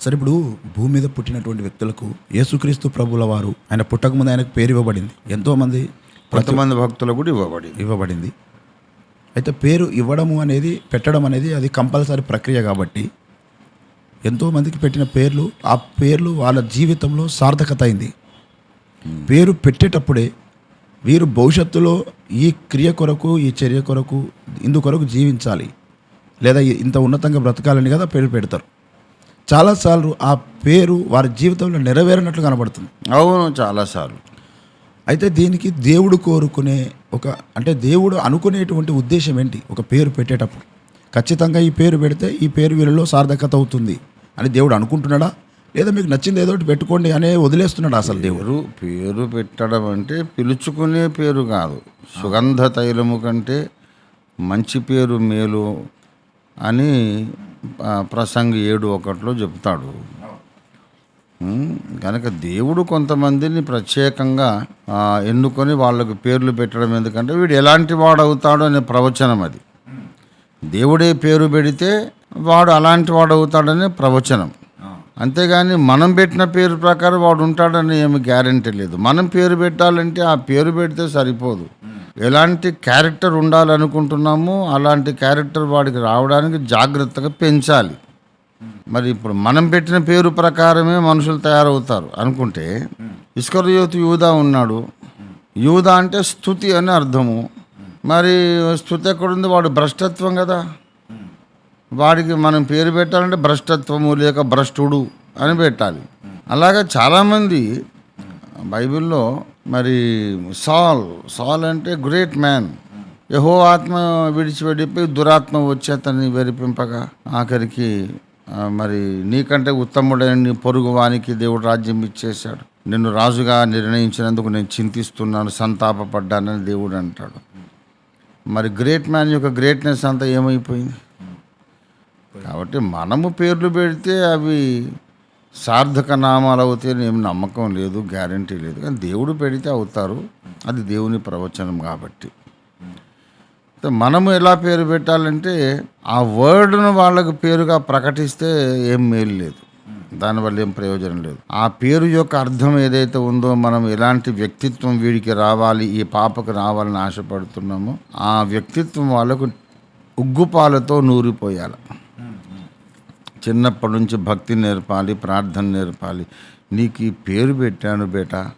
సరే ఇప్పుడు భూమి మీద పుట్టినటువంటి వ్యక్తులకు యేసుక్రీస్తు ప్రభుల వారు ఆయన పుట్టకముందు ఆయనకు పేరు ఇవ్వబడింది. ఎంతోమంది కొంతమంది భక్తులకు కూడా ఇవ్వబడి ఇవ్వబడింది. అయితే పేరు ఇవ్వడము అనేది పెట్టడం అనేది అది కంపల్సరీ ప్రక్రియ కాబట్టి ఎంతోమందికి పెట్టిన పేర్లు ఆ పేర్లు వాళ్ళ జీవితంలో సార్థకత అయింది. పేరు పెట్టేటప్పుడే వీరు భవిష్యత్తులో ఈ క్రియ కొరకు ఈ చర్య కొరకు ఇందు కొరకు జీవించాలి. లేదా ఇంత ఉన్నతంగా బ్రతకాలని కదా పేరు పెడతారు. చాలాసార్లు ఆ పేరు వారి జీవితంలో నెరవేరినట్లు కనబడుతుంది. అవును చాలాసార్లు. అయితే దీనికి దేవుడు కోరుకునే ఒక అంటే దేవుడు అనుకునేటువంటి ఉద్దేశం ఏంటి? ఒక పేరు పెట్టేటప్పుడు. ఖచ్చితంగా ఈ పేరు పెడితే ఈ పేరు వీళ్ళలో సార్థకత అవుతుంది అని దేవుడు అనుకుంటున్నాడా? లేదా మీకు నచ్చింది ఏదో ఒకటి పెట్టుకోండి అనే వదిలేస్తున్నాడు అసలు దేవుడు? పేరు పెట్టడం అంటే పిలుచుకునే పేరు కాదు. సుగంధ తైలము కంటే మంచి పేరు మేలు అని ప్రసంగి ఏడు ఒకటిలో చెప్తాడు. కనుక దేవుడు కొంతమందిని ప్రత్యేకంగా ఎన్నుకొని వాళ్ళకు పేర్లు పెట్టడం ఎందుకంటే వీడు ఎలాంటి వాడు అవుతాడు అనే ప్రవచనం అది. దేవుడే పేరు పెడితే వాడు అలాంటి వాడు అవుతాడనే ప్రవచనం అంతేగాని మనం పెట్టిన పేరు ప్రకారం వాడు ఉంటాడని ఏమి గ్యారంటీ లేదు. మనం పేరు పెట్టాలంటే ఆ పేరు పెడితే సరిపోదు. ఎలాంటి క్యారెక్టర్ ఉండాలనుకుంటున్నామో అలాంటి క్యారెక్టర్ వాడికి రావడానికి జాగ్రత్తగా పెంచాలి. మరి ఇప్పుడు మనం పెట్టిన పేరు ప్రకారమే మనుషులు తయారవుతారు అనుకుంటే ఇస్కరయోతు యూదా ఉన్నాడు. యూదా అంటే స్థుతి అని అర్థము. మరి స్థుతి ఎక్కడుంది? వాడు భ్రష్టత్వం కదా. వాడికి మనం పేరు పెట్టాలంటే భ్రష్టత్వము లేక భ్రష్టుడు అని పెట్టాలి. అలాగే చాలామంది బైబిల్లో మరి సాల్ సాల్ అంటే గ్రేట్ మ్యాన్ యహో ఆత్మ విడిచిపెట్టిపోయి దురాత్మ వచ్చి అతన్ని వెరిపింపగా ఆఖరికి మరి నీకంటే ఉత్తముడైన నీ పొరుగు వానికి దేవుడు రాజ్యం ఇచ్చేశాడు. నిన్ను రాజుగా నిర్ణయించినందుకు నేను చింతిస్తున్నాను సంతాపపడ్డానని దేవుడు అంటాడు. మరి గ్రేట్ మ్యాన్ యొక్క గ్రేట్నెస్ అంతా ఏమైపోయింది? కాబట్టి మనము పేర్లు పెడితే అవి సార్థక నామాలు అవుతాయని ఏం నమ్మకం లేదు గ్యారంటీ లేదు. కానీ దేవుడు పెడితే అవుతారు. అది దేవుని ప్రవచనం కాబట్టి. మనము ఎలా పేరు పెట్టాలంటే ఆ వర్డ్ను వాళ్ళకు పేరుగా ప్రకటిస్తే ఏం మేలు లేదు. దానివల్ల ఏం ప్రయోజనం లేదు. ఆ పేరు యొక్క అర్థం ఏదైతే ఉందో మనం ఎలాంటి వ్యక్తిత్వం వీడికి రావాలి ఈ పాపకు రావాలని ఆశపడుతున్నామో ఆ వ్యక్తిత్వం వాళ్ళకు ఉగ్గుపాలతో నూరిపోయాలి. చిన్నప్పటి నుంచి భక్తి నేర్పాలి ప్రార్థన నేర్పాలి. నీకు ఈ పేరు పెట్టాను బేటా.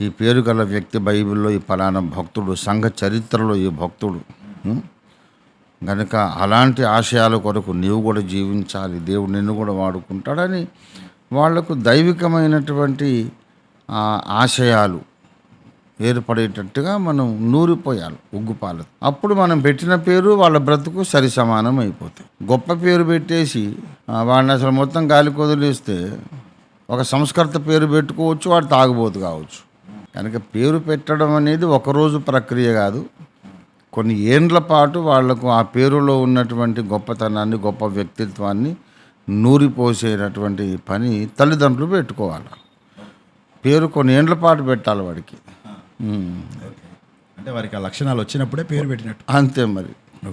ఈ పేరు గల వ్యక్తి బైబిల్లో ఈ ఫలానా భక్తుడు సంఘ చరిత్రలో ఈ భక్తుడు. కనుక అలాంటి ఆశయాల కొరకు నీవు కూడా జీవించాలి దేవుడు నిన్ను కూడా వాడుకుంటాడని వాళ్ళకు దైవికమైనటువంటి ఆశయాలు ఏర్పడేటట్టుగా మనం నూరిపోయాలి ఉగ్గుపాలు అప్పుడు మనం పెట్టిన పేరు వాళ్ళ బ్రతుకు సరి సమానం అయిపోతాయి. గొప్ప పేరు పెట్టేసి వాడిని అసలు మొత్తం గాలి కొదిలేస్తే ఒక సంస్కృత పేరు పెట్టుకోవచ్చు వాడు తాగుబోతు కావచ్చు. కనుక పేరు పెట్టడం అనేది ఒకరోజు ప్రక్రియ కాదు. కొన్ని ఏండ్ల పాటు వాళ్ళకు ఆ పేరులో ఉన్నటువంటి గొప్పతనాన్ని గొప్ప వ్యక్తిత్వాన్ని నూరిపోసేటటువంటి పని తల్లిదండ్రులు పెట్టుకోవాలి. పేరు కొన్ని ఏండ్ల పాటు పెట్టాలి వాడికి. అంటే వారికి ఆ లక్షణాలు వచ్చినప్పుడే పేరు పెట్టినట్టు. అంతే మరి.